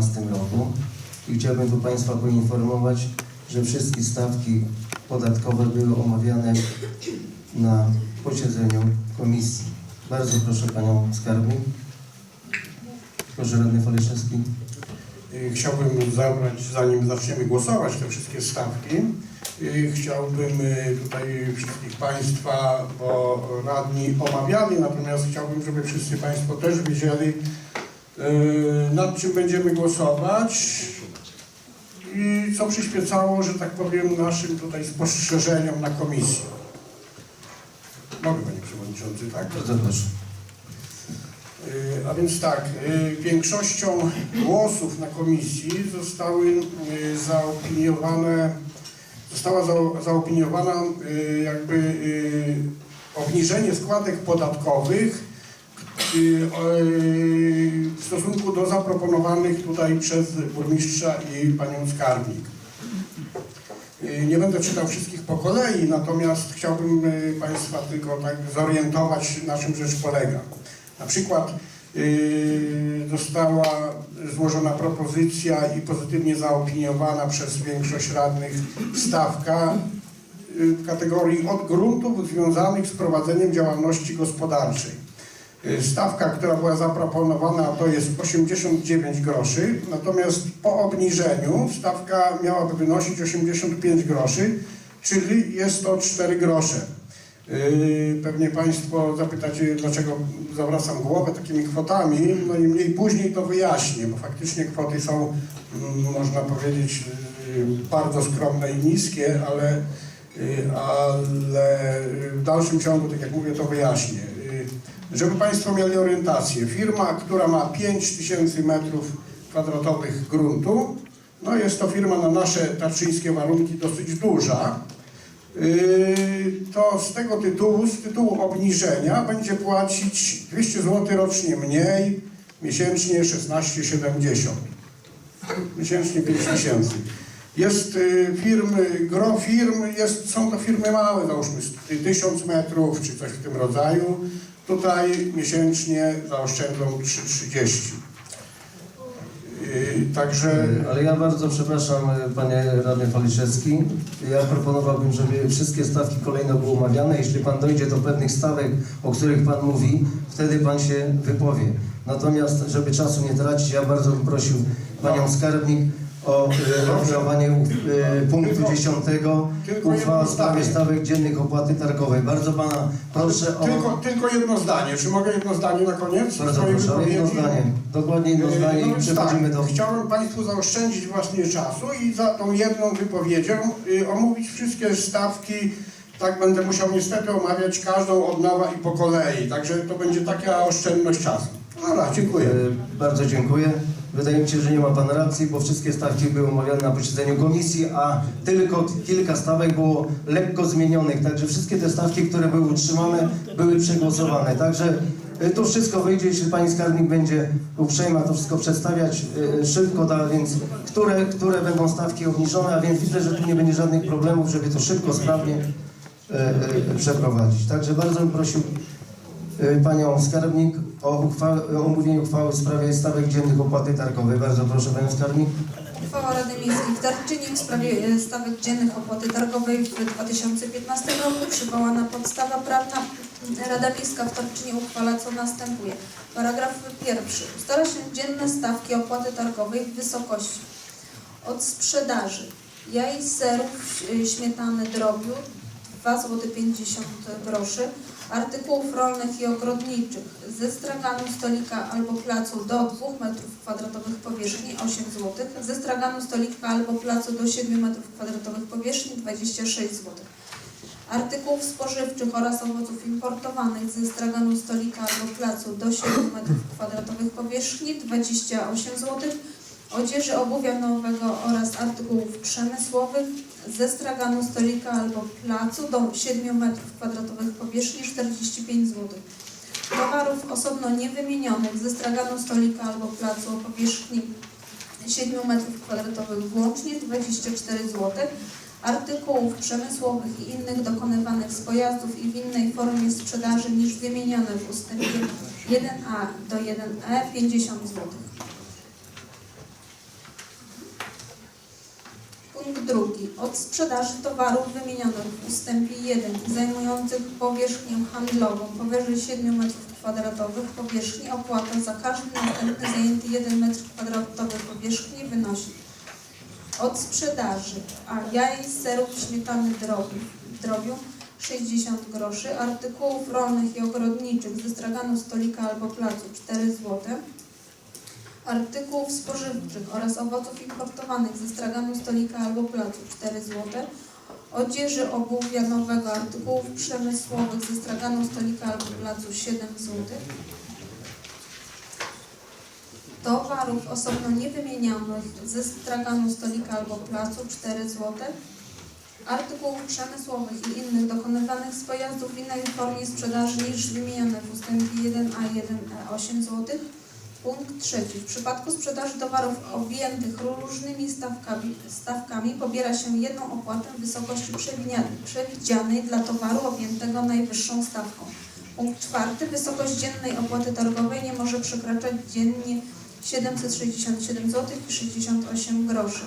2015 roku i chciałbym tu Państwa poinformować, że wszystkie stawki podatkowe były omawiane na posiedzeniu komisji. Bardzo proszę Panią Skarbnik. Proszę Radny Faliszewski. Y, Chciałbym zabrać, zanim zaczniemy głosować, te wszystkie stawki, y, chciałbym y, tutaj wszystkich Państwa, bo radni omawiali, natomiast chciałbym, żeby wszyscy Państwo też wiedzieli, nad czym będziemy głosować i co przyświecało, że tak powiem, naszym tutaj spostrzeżeniom na komisji. Mogę, Panie Przewodniczący, tak? Bardzo proszę. Y, A więc tak, y, większością głosów na komisji zostały zaopiniowane, została za- zaopiniowana jakby obniżenie składek podatkowych w stosunku do zaproponowanych tutaj przez burmistrza i panią skarbnik. Y, Nie będę czytał wszystkich po kolei, natomiast chciałbym y, Państwa tylko tak zorientować, na czym rzecz polega. Na przykład została złożona propozycja i pozytywnie zaopiniowana przez większość radnych stawka w kategorii od gruntów związanych z prowadzeniem działalności gospodarczej. Yy, Stawka, która była zaproponowana to jest 89 groszy, natomiast po obniżeniu stawka miałaby wynosić 85 groszy, czyli jest to 4 grosze. Yy, Pewnie Państwo zapytacie, dlaczego zawracam głowę takimi kwotami. No i mniej później to wyjaśnię, bo faktycznie kwoty są, mm, można powiedzieć, yy, bardzo skromne i niskie, ale, ale w dalszym ciągu, tak jak mówię, to wyjaśnię. Żeby Państwo mieli orientację, firma, która ma 5000 metrów kwadratowych gruntu, no jest to firma na nasze tarczyńskie warunki dosyć duża, Yy, to z tego tytułu, z tytułu obniżenia będzie płacić 200 zł rocznie mniej, miesięcznie 16,70. Miesięcznie 5 tysięcy. Jest y, firmy, gro firm, jest, są to firmy małe, załóżmy z 1000 metrów czy coś w tym rodzaju. Tutaj miesięcznie zaoszczędzą 3,30. Yy, Także Ale ja bardzo przepraszam, e, panie radny Faliszewski. Ja proponowałbym, żeby wszystkie stawki kolejno były omawiane. Jeśli pan dojdzie do pewnych stawek, o których pan mówi, wtedy pan się wypowie. Natomiast, żeby czasu nie tracić, ja bardzo bym prosił panią skarbnik o e, rozwiązanie e, punktu 10 Tylko uchwała w sprawie stawek dziennych opłaty targowej. Bardzo pana proszę o... tylko, tylko jedno zdanie. Czy mogę jedno zdanie na koniec? Bardzo proszę o jedno zdanie. Dokładnie jedno Yy, zdanie no i przechodzimy tak, do... Chciałem Państwu zaoszczędzić właśnie czasu i za tą jedną wypowiedzią y, omówić wszystkie stawki. Tak będę musiał niestety omawiać każdą od nowa i po kolei. Także to będzie taka oszczędność czasu. Dobra, dziękuję. E, Bardzo dziękuję. Wydaje mi się, że nie ma Pan racji, bo wszystkie stawki były omawiane na posiedzeniu komisji, a tylko kilka stawek było lekko zmienionych. Także wszystkie te stawki, które były utrzymane, były przegłosowane. Także e, to wszystko wyjdzie, jeśli Pani Skarbnik będzie uprzejma to wszystko przedstawiać e, szybko, da, więc które, które będą stawki obniżone, a więc widzę, że tu nie będzie żadnych problemów, żeby to szybko, sprawnie e, przeprowadzić. Także bardzo bym prosił Y, Panią Skarbnik o, uchwałę, o omówienie uchwały w sprawie stawek dziennych opłaty targowej. Bardzo proszę Panią Skarbnik. Uchwała Rady Miejskiej w Tarczynie w sprawie e, stawek dziennych opłaty targowej w 2015 roku przywołana podstawa prawna. Rada Miejska w Tarczynie uchwala co następuje. Paragraf pierwszy. Ustala się dzienne stawki opłaty targowej w wysokości od sprzedaży jaj, serów, ś- śmietany, drobiu 2 zł 50 groszy, artykułów rolnych i ogrodniczych ze straganu stolika albo placu do 2 m2 powierzchni 8 zł, ze straganu stolika albo placu do 7 m2 powierzchni 26 zł. Artykułów spożywczych oraz owoców importowanych ze straganu stolika albo placu do 7 m2 powierzchni 28 zł, odzieży obuwia nowego oraz artykułów przemysłowych ze straganu stolika albo placu do 7 m2 powierzchni 45 zł. Towarów osobno niewymienionych ze straganu stolika albo placu o powierzchni 7 m2 włącznie 24 zł. Artykułów przemysłowych i innych dokonywanych z pojazdów i w innej formie sprzedaży niż wymienione w ustępie 1a do 1e 50 zł. Punkt drugi. Od sprzedaży towarów wymienionych w ustępie 1 i zajmujących powierzchnię handlową. Powyżej 7 m2 powierzchni. Opłata za każdy następny zajęty 1 m2 powierzchni wynosi od sprzedaży a jaj, serów, śmietany drobiu, drobiu 60 groszy, artykułów rolnych i ogrodniczych ze straganu stolika albo placu 4 zł, artykułów spożywczych oraz owoców importowanych ze straganu stolika albo placu. 4 zł, odzieży obuwia nowego, artykułów przemysłowych ze straganu stolika albo placu. 7 zł, towarów osobno niewymienionych ze straganu stolika albo placu. 4 zł, artykułów przemysłowych i innych dokonywanych z pojazdów w innej formie sprzedaży niż wymienione w ustępie 1a 1e 8 zł. Punkt trzeci. W przypadku sprzedaży towarów objętych różnymi stawkami, stawkami pobiera się jedną opłatę w wysokości przewidzianej dla towaru objętego najwyższą stawką. Punkt czwarty. Wysokość dziennej opłaty targowej nie może przekraczać dziennie 767 zł i 68 groszy.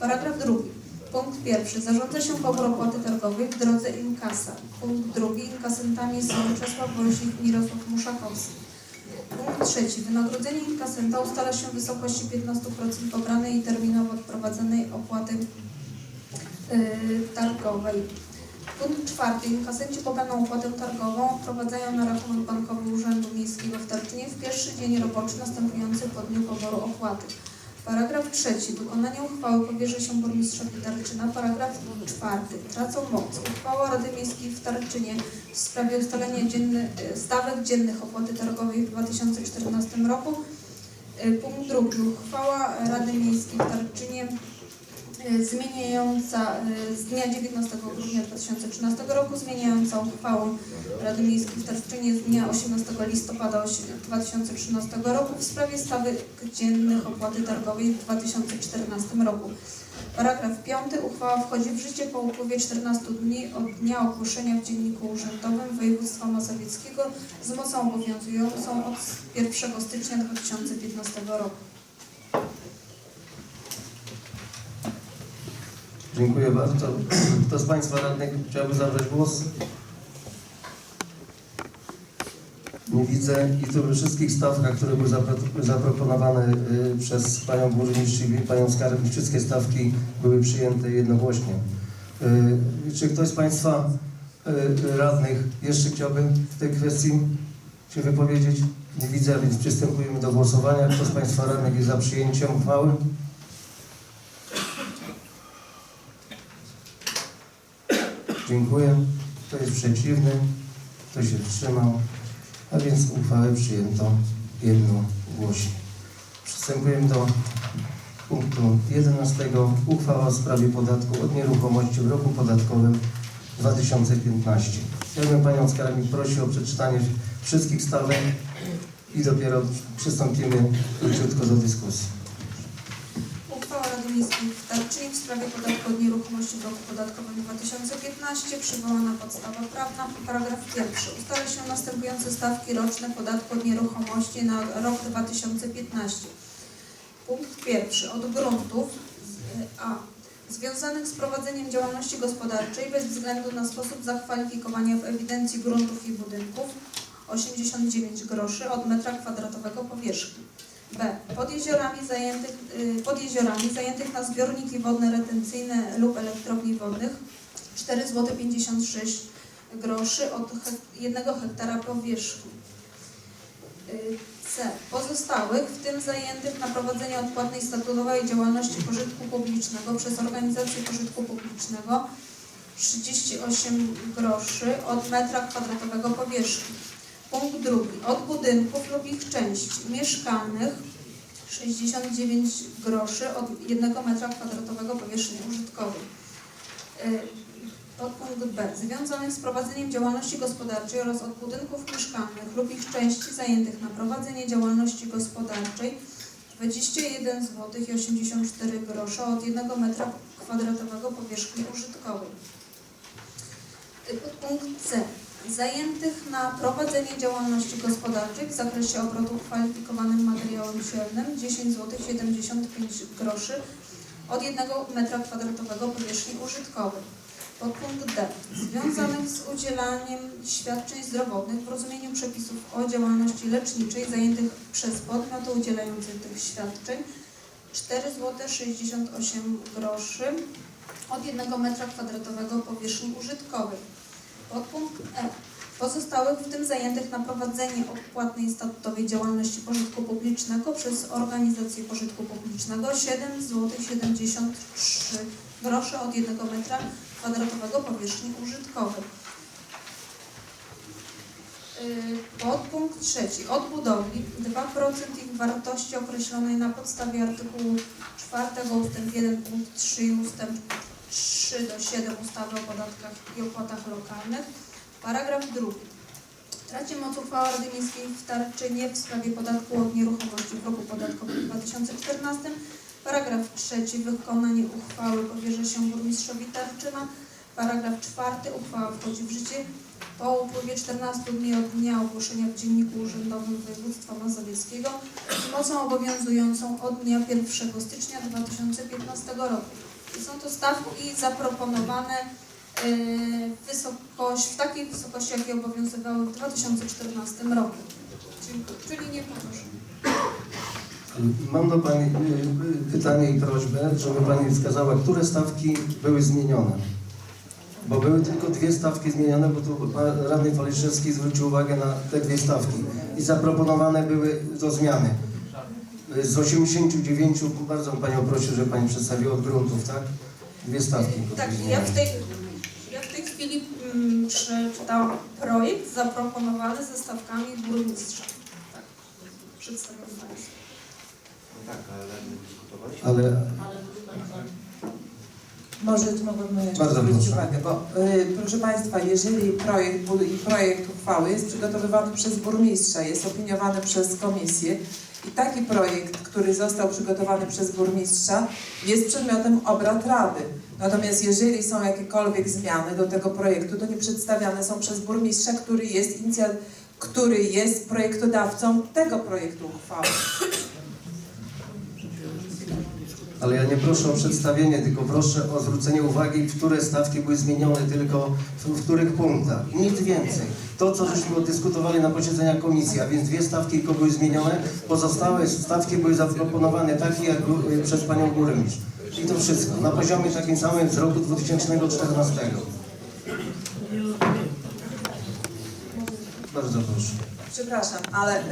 Paragraf drugi. Punkt pierwszy. Zarządza się pobór opłaty targowej w drodze inkasa. Punkt drugi. Inkasentami są Czesław Wąsik, Mirosław Muszakowski. Punkt trzeci. Wynagrodzenie inkasenta ustala się w wysokości 15% pobranej i terminowo odprowadzonej opłaty yy, targowej. Punkt czwarty. Inkasenci pobraną opłatę targową wprowadzają na rachunek bankowy Urzędu Miejskiego w Tarczynie w pierwszy dzień roboczy następujący po dniu poboru opłaty. Paragraf trzeci. Wykonanie uchwały powierza się burmistrzowi Tarczyna. Paragraf czwarty. Tracą moc. Uchwała Rady Miejskiej w Tarczynie w sprawie ustalenia dzienny, stawek dziennych opłaty targowej w 2014 roku. E, Punkt drugi. Uchwała Rady Miejskiej w Tarczynie zmieniająca e, z dnia 19 grudnia 2013 roku, zmieniająca uchwałę Rady Miejskiej w Tarczynie z dnia 18 listopada osi- 2013 roku w sprawie stawek dziennych opłaty targowej w 2014 roku. Paragraf 5. Uchwała wchodzi w życie po upływie 14 dni od dnia ogłoszenia w Dzienniku Urzędowym Województwa Mazowieckiego z mocą obowiązującą od 1 stycznia 2015 roku. Dziękuję bardzo. Kto z Państwa radnych chciałby zabrać głos? Nie widzę i to we wszystkich stawkach, które były zapro- zaproponowane y, przez Panią Burmistrz i Panią Skarbnik, wszystkie stawki były przyjęte jednogłośnie. Y, Czy ktoś z Państwa y, radnych jeszcze chciałby w tej kwestii się wypowiedzieć? Nie widzę, więc przystępujemy do głosowania. Kto z Państwa radnych jest za przyjęciem uchwały? Dziękuję. Kto jest przeciwny? Kto się wstrzymał? A więc uchwałę przyjęto jednogłośnie. Przystępujemy do punktu 11. Uchwała w sprawie podatku od nieruchomości w roku podatkowym 2015. Ja bym Panią Skarbnik prosił o przeczytanie wszystkich stawek i dopiero przystąpimy króciutko do dyskusji. W sprawie podatku od nieruchomości w roku podatkowym 2015 przywołana podstawa prawna. Paragraf pierwszy. Ustala się następujące stawki roczne podatku od nieruchomości na rok 2015. Punkt pierwszy. Od gruntów z- a. Związanych z prowadzeniem działalności gospodarczej bez względu na sposób zakwalifikowania w ewidencji gruntów i budynków 89 groszy od metra kwadratowego powierzchni. B. Pod jeziorami zajętych, y, pod jeziorami zajętych na zbiorniki wodne retencyjne lub elektrowni wodnych 4 zł 56 groszy od hek- 1 hektara powierzchni. Y, C. Pozostałych, w tym zajętych na prowadzenie odpłatnej statutowej działalności pożytku publicznego przez organizację pożytku publicznego 38 groszy od metra kwadratowego powierzchni. Punkt drugi. Od budynków lub ich części mieszkalnych 69 groszy od 1 metra kwadratowego powierzchni użytkowej. Podpunkt B. Związanych z prowadzeniem działalności gospodarczej oraz od budynków mieszkalnych lub ich części zajętych na prowadzenie działalności gospodarczej 21 zł i 84 grosze od 1 metra kwadratowego powierzchni użytkowej. Y, Podpunkt C. Zajętych na prowadzenie działalności gospodarczej w zakresie obrotu kwalifikowanym materiałem siewnym 10 zł 75 groszy od 1 metra kwadratowego powierzchni użytkowej. Podpunkt D. Związanych z udzielaniem świadczeń zdrowotnych w rozumieniu przepisów o działalności leczniczej zajętych przez podmioty udzielające tych świadczeń 4 zł 68 groszy od 1 metra kwadratowego powierzchni użytkowej. Podpunkt E. Pozostałych, w tym zajętych na prowadzenie odpłatnej statutowej działalności pożytku publicznego przez organizację pożytku publicznego 7 zł 73 grosze od 1 metra kwadratowego powierzchni użytkowej. Yy, Podpunkt trzeci. Od budowli 2% ich wartości określonej na podstawie artykułu 4 ust. 1 punkt 3 i ust. 3 do 7 ustawy o podatkach i opłatach lokalnych. Paragraf drugi. Traci moc uchwała Rady Miejskiej w Tarczynie w sprawie podatku od nieruchomości w roku podatkowym 2014. Paragraf trzeci. Wykonanie uchwały powierza się burmistrzowi Tarczyna. Paragraf czwarty. Uchwała wchodzi w życie po upływie 14 dni od dnia ogłoszenia w Dzienniku Urzędowym Województwa Mazowieckiego z mocą obowiązującą od dnia 1 stycznia 2015 roku. Są to stawki zaproponowane yy, wysokość, w takiej wysokości, jakie obowiązywały w 2014 roku. Dziękuję. Czyli nie poproszę. Mam do Pani y, y, pytanie i prośbę, żeby Pani wskazała, które stawki były zmienione. Bo były tylko dwie stawki zmienione, bo tu radny Faliszewski zwrócił uwagę na te dwie stawki. I zaproponowane były do zmiany. Z 89, bardzo Panią prosił, żeby Pani przedstawiła od gruntów, tak? Dwie stawki. Tak, ja w tej, ja w tej chwili mm, przeczytałam projekt zaproponowany ze stawkami burmistrza. Tak, przedstawiam Państwu. Tak, ale dyskutować. Ale Może mogłabym jeszcze Bardzo zwrócić proszę. uwagę, bo y, proszę Państwa, jeżeli projekt, projekt uchwały jest przygotowywany przez burmistrza, jest opiniowany przez komisję i taki projekt, który został przygotowany przez burmistrza, jest przedmiotem obrad Rady. Natomiast jeżeli są jakiekolwiek zmiany do tego projektu, to nie przedstawiane są przez burmistrza, który jest inicja- który jest projektodawcą tego projektu uchwały. Ale ja nie proszę o przedstawienie, tylko proszę o zwrócenie uwagi, które stawki były zmienione, tylko w, których punktach. Nic więcej. To, co żeśmy dyskutowali na posiedzeniach komisji, a więc dwie stawki tylko były zmienione, pozostałe stawki były zaproponowane takie, jak były przez Panią Burmistrz. I to wszystko. Na poziomie takim samym z roku 2014. Bardzo proszę. Przepraszam, ale y,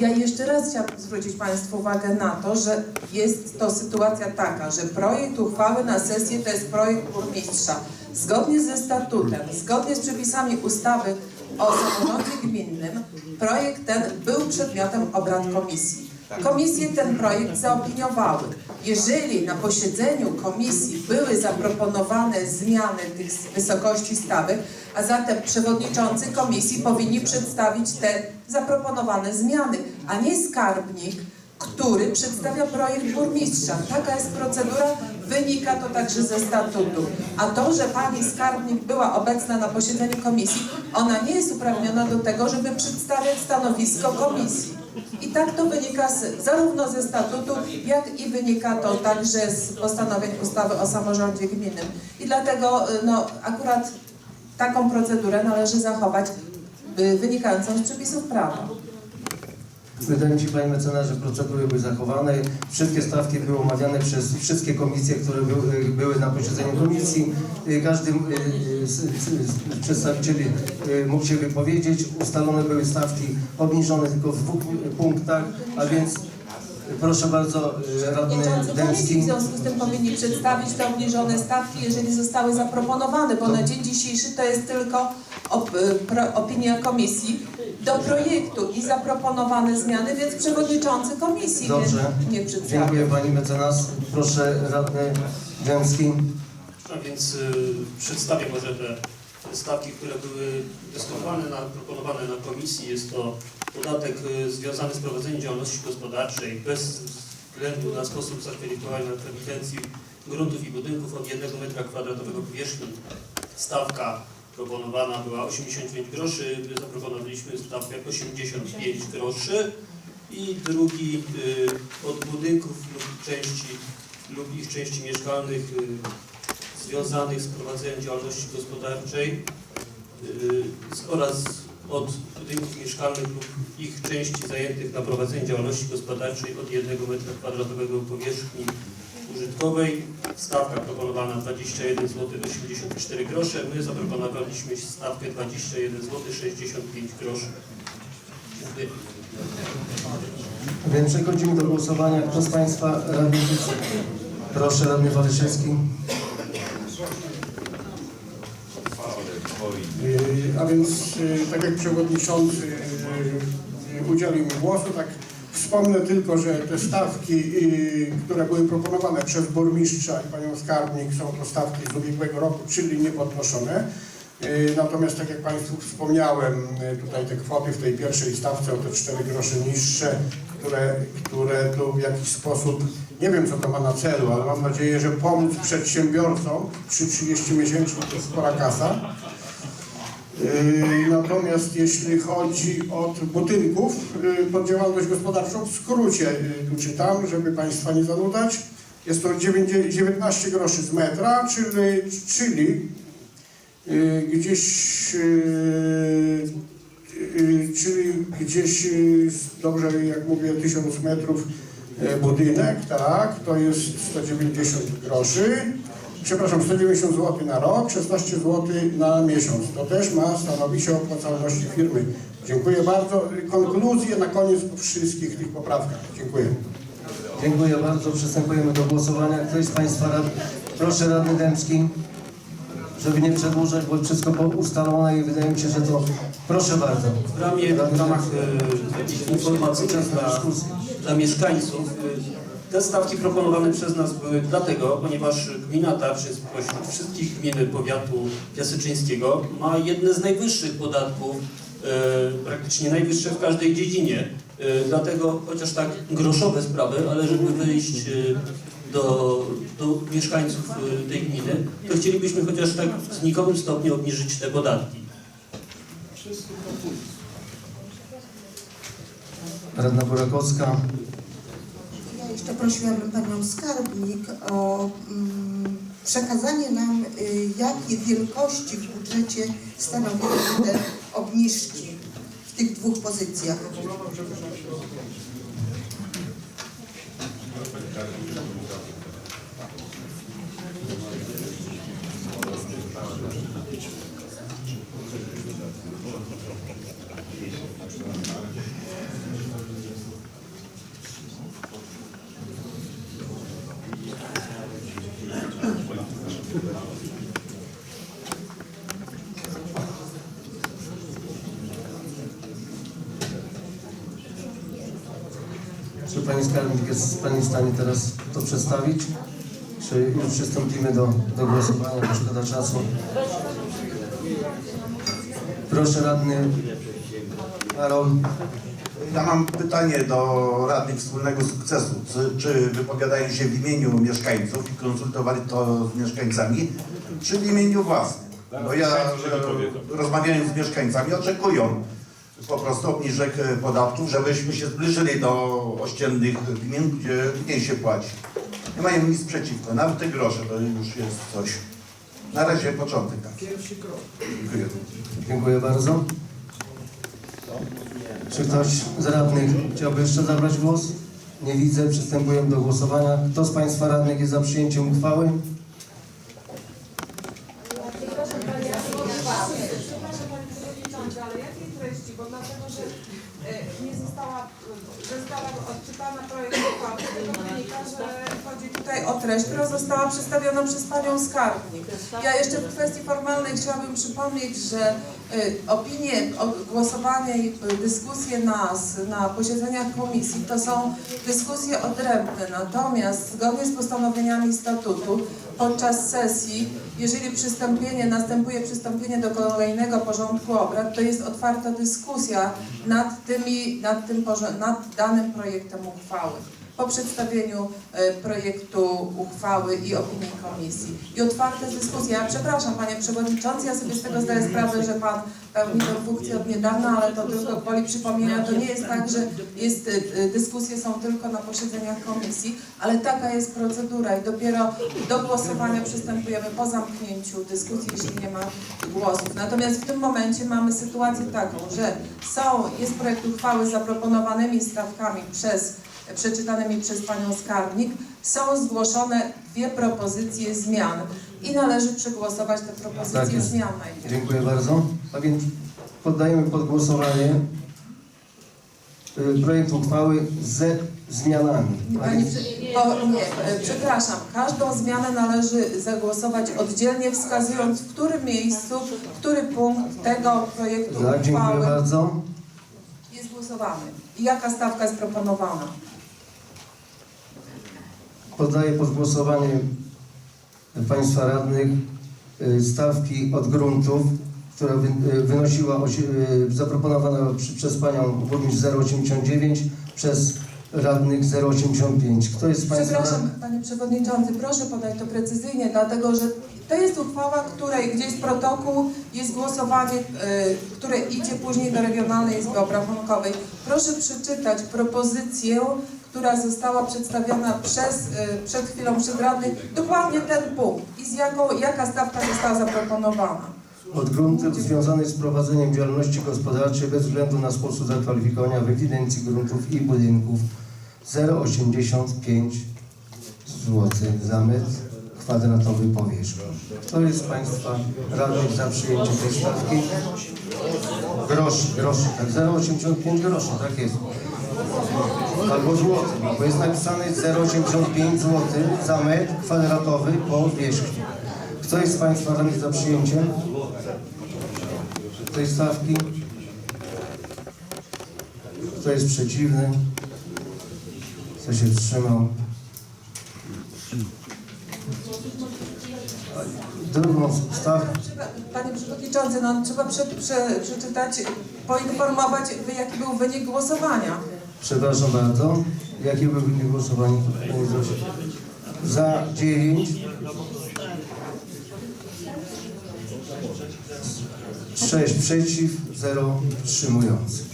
ja jeszcze raz chciałabym zwrócić Państwu uwagę na to, że jest to sytuacja taka, że projekt uchwały na sesję to jest projekt burmistrza. Zgodnie ze statutem, zgodnie z przepisami ustawy o samorządzie gminnym, projekt ten był przedmiotem obrad komisji. Komisje ten projekt zaopiniowały. Jeżeli na posiedzeniu komisji były zaproponowane zmiany tych wysokości stawek, a zatem przewodniczący komisji powinni przedstawić te zaproponowane zmiany, a nie skarbnik, który przedstawia projekt burmistrza. Taka jest procedura, wynika to także ze statutu. A to, że pani skarbnik była obecna na posiedzeniu komisji, ona nie jest uprawniona do tego, żeby przedstawiać stanowisko komisji. I tak to wynika z, zarówno ze statutu, jak i wynika to także z postanowień ustawy o samorządzie gminnym. I dlatego y, no, akurat taką procedurę należy zachować y, wynikającą z przepisów prawa. Wydaje mi się, Panie Mecenas, że procedury były zachowane. Wszystkie stawki były omawiane przez wszystkie komisje, które były, były na posiedzeniu komisji. Y, Każdy y, y, z, z, z przedstawicieli y, mógł się wypowiedzieć. Ustalone były stawki obniżone tylko w dwóch punktach, a więc y, proszę bardzo, y, radny komisji w Dębski. związku z tym powinni przedstawić te obniżone stawki, jeżeli zostały zaproponowane, bo na dzień dzisiejszy to jest tylko op, y, opinia komisji do projektu i zaproponowane zmiany, więc przewodniczący komisji Dobrze. nie, nie przedstawi. Dziękuję Pani Mecenas. Proszę radny Dębski. A więc y, przedstawię może te stawki, które były dyskutowane, na, proponowane na komisji. Jest to podatek y, związany z prowadzeniem działalności gospodarczej bez względu na sposób zakwalifikowania kompetencji gruntów i budynków od 1 metra kwadratowego powierzchni. Stawka proponowana była 85 groszy, my zaproponowaliśmy stawkę 85 groszy. I drugi y, od budynków lub części lub ich części mieszkalnych y, związanych z prowadzeniem działalności gospodarczej y, oraz od budynków mieszkalnych lub ich części zajętych na prowadzenie działalności gospodarczej od 1 m2 powierzchni użytkowej. Stawka proponowana 21 zł 84 grosze. My zaproponowaliśmy stawkę 21 zł 65 groszy. Dziękuję. Więc przechodzimy do głosowania. Kto z Państwa radnych jest? Proszę, radny Walyszewski. Y, A więc, y, tak jak przewodniczący y, udzielił mi głosu, tak wspomnę tylko, że te stawki, y, które były proponowane przez burmistrza i panią skarbnik, są to stawki z ubiegłego roku, czyli niepodnoszone. Y, Natomiast, tak jak Państwu wspomniałem, y, tutaj te kwoty w tej pierwszej stawce o te 4 grosze niższe, które, które tu w jakiś sposób, nie wiem co to ma na celu, ale mam nadzieję, że pomóc przedsiębiorcom przy 30 miesięcznych to spora kasa. Yy, Natomiast jeśli chodzi od budynków yy, pod działalność gospodarczą, w skrócie yy, tu czytam, żeby Państwa nie zanudzać, jest to 9 19 groszy z metra, czyli, czyli gdzieś, czyli gdzieś, dobrze jak mówię, 1000 metrów budynek, tak, to jest 190 groszy. Przepraszam, 190 zł na rok, 16 zł na miesiąc. To też ma stanowić o opłacalności firmy. Dziękuję bardzo. Konkluzje na koniec po wszystkich tych poprawkach. Dziękuję. Dziękuję bardzo. Przystępujemy do głosowania. Ktoś z Państwa rad... Proszę, radny Dębski, żeby nie przedłużać, bo wszystko ustalone i wydaje mi się, że to... Proszę bardzo. W, ramach e, dla, dla mieszkańców e, te stawki proponowane przez nas były dlatego, ponieważ gmina Tarczy spośród wszystkich gmin powiatu piaseczyńskiego ma jedne z najwyższych podatków, e, praktycznie najwyższe w każdej dziedzinie. E, dlatego, chociaż tak groszowe sprawy, ale żeby wyjść e, do, do mieszkańców tej gminy, to chcielibyśmy chociaż tak w znikomym stopniu obniżyć te podatki. Radna Burakowska. Jeszcze prosiłabym Panią Skarbnik o mm, przekazanie nam, y, jakie wielkości w budżecie stanowią te obniżki w tych dwóch pozycjach. Czy Pani Skarbnik jest Pani w stanie teraz to przedstawić? Czy już przystąpimy do, do głosowania, bo szkoda czasu? Proszę radny Aaron. Ja mam pytanie do radnych wspólnego sukcesu. Czy, czy wypowiadają się w imieniu mieszkańców i konsultowali to z mieszkańcami, czy w imieniu własnym? Bo ja e, rozmawiając z mieszkańcami oczekują po prostu obniżek e, podatków, żebyśmy się zbliżyli do ościennych gmin, gdzie mniej się płaci. Nie mają nic przeciwko, nawet te grosze to już jest coś. Na razie początek taki. Dziękuję. Dziękuję bardzo. Czy ktoś z radnych chciałby jeszcze zabrać głos? Nie widzę. Przystępujemy do głosowania. Kto z Państwa radnych jest za przyjęciem uchwały? Przepraszam Panie Ale jakiej treści? Bo dlatego, że e, nie została, została odczytana projekt uchwały, tego wynika, że chodzi tutaj o treść, która została przedstawiona przez Panią Skarbnik. Ja jeszcze w kwestii formalnej chciałabym przypomnieć, że e, opinie, głosowanie i dyskusje nas na posiedzeniach komisji to są dyskusje odrębne, natomiast zgodnie z postanowieniami statutu podczas sesji, jeżeli przystąpienie, następuje przystąpienie do kolejnego porządku obrad, to jest otwarta dyskusja nad, tymi, nad, tym, nad danym projektem uchwały. Po przedstawieniu e, projektu uchwały i opinii komisji. I otwarte dyskusje. Ja przepraszam Panie Przewodniczący, ja sobie z tego zdaję sprawę, że Pan pełni tę funkcję od niedawna, ale to tylko gwoli przypomnienia, to nie jest tak, że jest, e, e, dyskusje są tylko na posiedzeniach komisji, ale taka jest procedura i dopiero do głosowania przystępujemy po zamknięciu dyskusji, jeśli nie ma głosów. Natomiast w tym momencie mamy sytuację taką, że są, jest projekt uchwały z zaproponowanymi stawkami przez, przeczytanymi przez Panią Skarbnik, są zgłoszone dwie propozycje zmian i należy przegłosować te Tak propozycje jest. zmian najpierw. Dziękuję bardzo. A więc poddajemy pod głosowanie y, projekt uchwały ze zmianami. Pani, prze- o, nie, e, przepraszam, każdą zmianę należy zagłosować oddzielnie, wskazując w którym miejscu, który punkt tego projektu Tak, dziękuję uchwały bardzo. jest głosowany i jaka stawka jest proponowana. Poddaję pod głosowanie Państwa radnych y, stawki od gruntów, która y, wynosiła y, zaproponowana przez Panią Burmistrz 0,89 przez radnych 0,85. Kto jest Państwa Przepraszam? Panie Przewodniczący, proszę podać to precyzyjnie, dlatego że to jest uchwała, której, gdzie jest protokół, jest głosowanie, y, które idzie później do Regionalnej Izby Obrachunkowej. Proszę przeczytać propozycję, która została przedstawiona przez, y, przed chwilą przez radnych, dokładnie ten punkt i z jaką, jaka stawka została zaproponowana. Od gruntów związanych z prowadzeniem działalności gospodarczej bez względu na sposób zakwalifikowania w ewidencji gruntów i budynków 0,85 zł za metr kwadratowy powierzchni. Kto jest z Państwa radnych za przyjęciem tej stawki? Groszy, groszy, tak, 0,85 groszy, tak jest. Albo złoty, bo jest napisane 0,85 zł za metr kwadratowy powierzchni. Kto jest z Państwa za przyjęciem tej stawki? Kto jest przeciwny? Kto się wstrzymał? Drugą stawkę. Panie Przewodniczący, no, trzeba prze, prze, przeczytać, poinformować, jaki był wynik głosowania. Przepraszam bardzo. Jaki był wynik głosowania? Panie Zosie? Za 9. 6 przeciw, 0 wstrzymujących.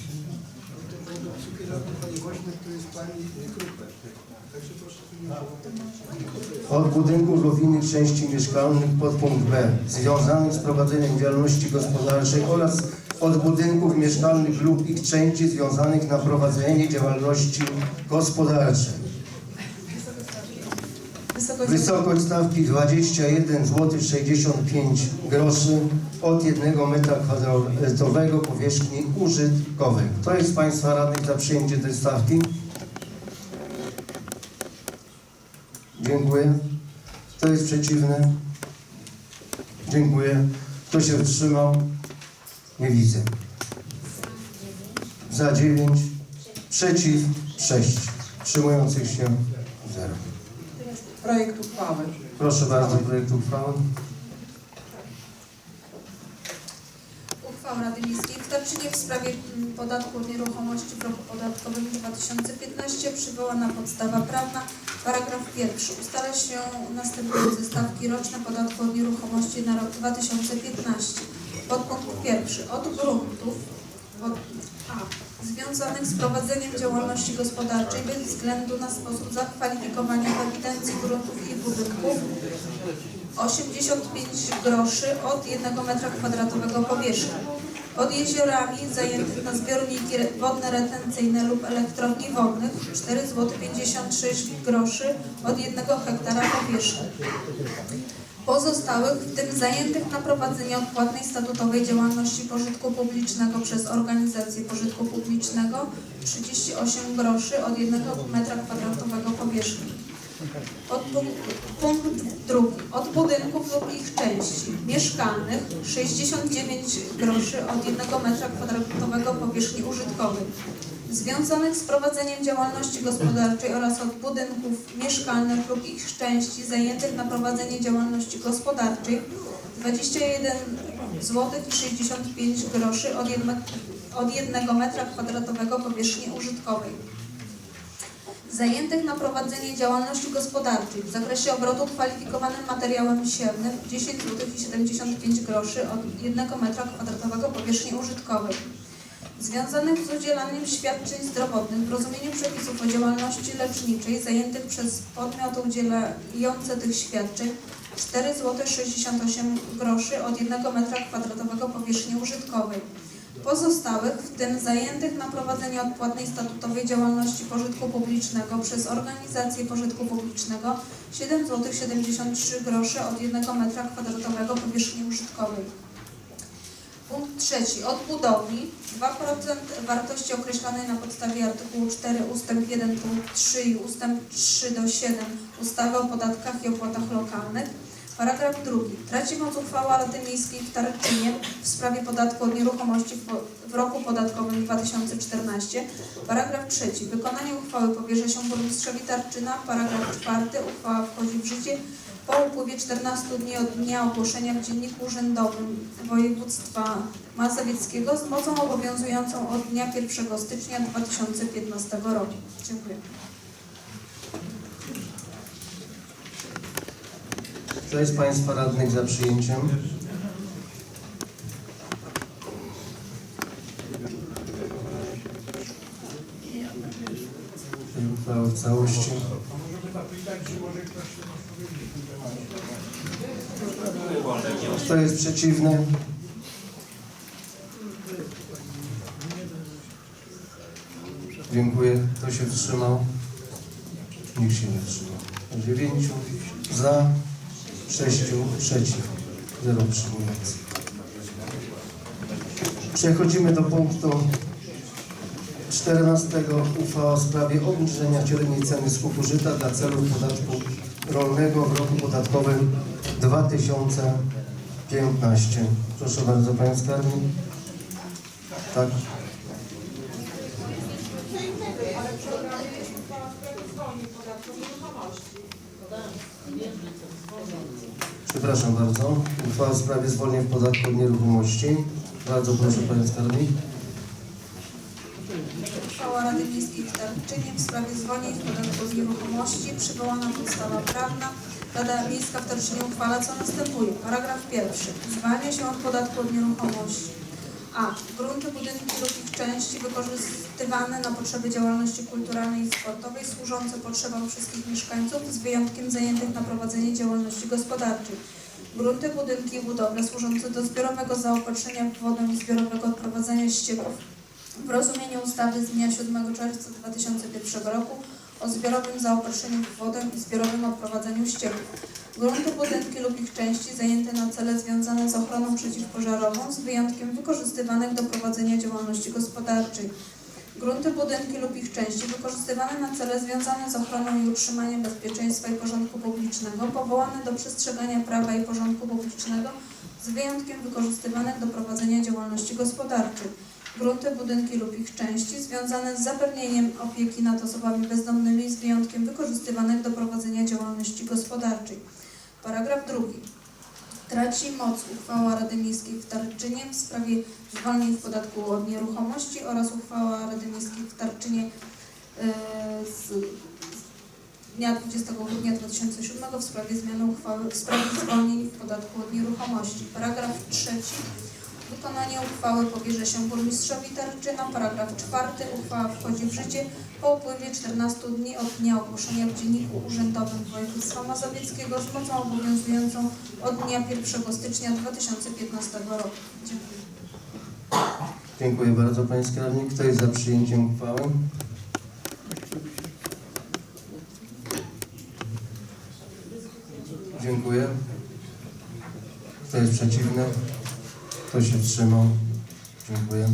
Od budynków lub innych części mieszkalnych podpunkt B związanych z prowadzeniem działalności gospodarczej oraz od budynków mieszkalnych lub ich części związanych na prowadzenie działalności gospodarczej. Wysokość stawki 21 zł 65 groszy od 1 metra kwadratowego powierzchni użytkowej. Kto jest z Państwa radnych za przyjęcie tej stawki? Dziękuję. Kto jest przeciwny? Dziękuję. Kto się wstrzymał? Nie widzę. Za 9, przeciw 6, wstrzymujących się 0. projekt uchwały. Proszę bardzo, projekt uchwały. Uchwała Rady Miejskiej w Tarczynie w sprawie podatku od nieruchomości w roku podatkowym 2015 przywołana podstawa prawna. Paragraf pierwszy. Ustala się następujące stawki roczne podatku od nieruchomości na rok 2015. Podpunkt pierwszy. Od gruntów od, a. związanych z prowadzeniem działalności gospodarczej bez względu na sposób zakwalifikowania ewidencji gruntów i budynków 85 groszy od 1 metra kwadratowego powierzchni. Pod jeziorami zajętych na zbiorniki wodne retencyjne lub elektrowni wodnych 4 zł 56 groszy od 1 hektara powierzchni. Pozostałych, w tym zajętych na prowadzenie odpłatnej statutowej działalności pożytku publicznego przez organizację pożytku publicznego 38 groszy od 1 metra kwadratowego powierzchni. Od punkt, drugi. Od budynków lub ich części mieszkalnych 69 groszy od 1 metra kwadratowego powierzchni użytkowej. Związanych z prowadzeniem działalności gospodarczej oraz od budynków mieszkalnych lub ich części zajętych na prowadzenie działalności gospodarczej. 21 zł i 65 groszy od 1, od 1 metra kwadratowego powierzchni użytkowej. zajętych na prowadzenie działalności gospodarczej. W zakresie obrotu kwalifikowanym materiałem siewnym 10 zł i 75 groszy od 1 m2 powierzchni użytkowej związanych z udzielaniem świadczeń zdrowotnych w rozumieniu przepisów o działalności leczniczej zajętych przez podmioty udzielające tych świadczeń 4 zł 68 groszy od 1 m2 powierzchni użytkowej. Pozostałych, w tym zajętych na prowadzenie odpłatnej statutowej działalności pożytku publicznego przez organizację pożytku publicznego 7 zł 73 groszy od 1 m2 powierzchni użytkowej. Punkt trzeci. Od budowli 2% wartości określonej na podstawie artykułu 4 ust. 1 punkt 3 i ust. 3 do 7 ustawy o podatkach i opłatach lokalnych. Paragraf drugi. Traci moc uchwała Rady Miejskiej w Tarczynie w sprawie podatku od nieruchomości w roku podatkowym 2014. Paragraf trzeci. Wykonanie uchwały powierza się burmistrzowi Tarczyna. Paragraf czwarty. Uchwała wchodzi w życie po upływie 14 dni od dnia ogłoszenia w Dzienniku Urzędowym Województwa Mazowieckiego z mocą obowiązującą od dnia 1 stycznia 2015 roku. Dziękuję. Kto jest Państwa radnych za przyjęciem? Tej uchwały w całości. Kto jest przeciwny? Dziękuję. Kto się wstrzymał? Nikt się nie wstrzymał. Dziewięciu za, sześciu przeciw, zero wstrzymujących. Przechodzimy do punktu 14. Uchwała w sprawie obniżenia średniej ceny skupu żyta dla celów podatku rolnego w roku podatkowym 2015. Proszę bardzo, Panie Skarbnik. Tak. Przepraszam bardzo. Uchwała w sprawie zwolnień w podatku od nieruchomości. Bardzo proszę, Panie Skarbnik. Uchwała Rady Miejskiej w Tarczynie w sprawie zwolnień w podatku od nieruchomości. Przywołana podstawa prawna. Rada Miejska w Tarczynie uchwala co następuje. Paragraf pierwszy. Zwalnia się od podatku od nieruchomości. A. Grunty, budynki lub ich części wykorzystywane na potrzeby działalności kulturalnej i sportowej służące potrzebom wszystkich mieszkańców z wyjątkiem zajętych na prowadzenie działalności gospodarczej. Grunty, budynki i budowle służące do zbiorowego zaopatrzenia w wodę i zbiorowego odprowadzania ścieków w rozumieniu ustawy z dnia 7 czerwca 2001 roku o zbiorowym zaopatrzeniu w wodę i zbiorowym odprowadzaniu ścieków. Grunty, budynki lub ich części zajęte na cele związane z ochroną przeciwpożarową z wyjątkiem wykorzystywanych do prowadzenia działalności gospodarczej. Grunty, budynki lub ich części wykorzystywane na cele związane z ochroną i utrzymaniem bezpieczeństwa i porządku publicznego, powołane do przestrzegania prawa i porządku publicznego z wyjątkiem wykorzystywanych do prowadzenia działalności gospodarczej grunty, budynki lub ich części związane z zapewnieniem opieki nad osobami bezdomnymi z wyjątkiem wykorzystywanych do prowadzenia działalności gospodarczej. Paragraf drugi. Traci moc uchwała Rady Miejskiej w Tarczynie w sprawie zwolnień w podatku od nieruchomości oraz uchwała Rady Miejskiej w Tarczynie e, z dnia 20 grudnia 2007 w sprawie zmiany uchwały w sprawie zwolnień w podatku od nieruchomości. Paragraf trzeci. Wykonanie uchwały powierza się burmistrzowi Tarczyna. Paragraf czwarty. Uchwała wchodzi w życie po upływie 14 dni od dnia ogłoszenia w Dzienniku Urzędowym Województwa Mazowieckiego z mocą obowiązującą od dnia 1 stycznia 2015 roku. Dziękuję. Dziękuję bardzo, Panie Skarbnik. Kto jest za przyjęciem uchwały? Dziękuję. Kto jest przeciwny? Kto się wstrzymał? Dziękuję.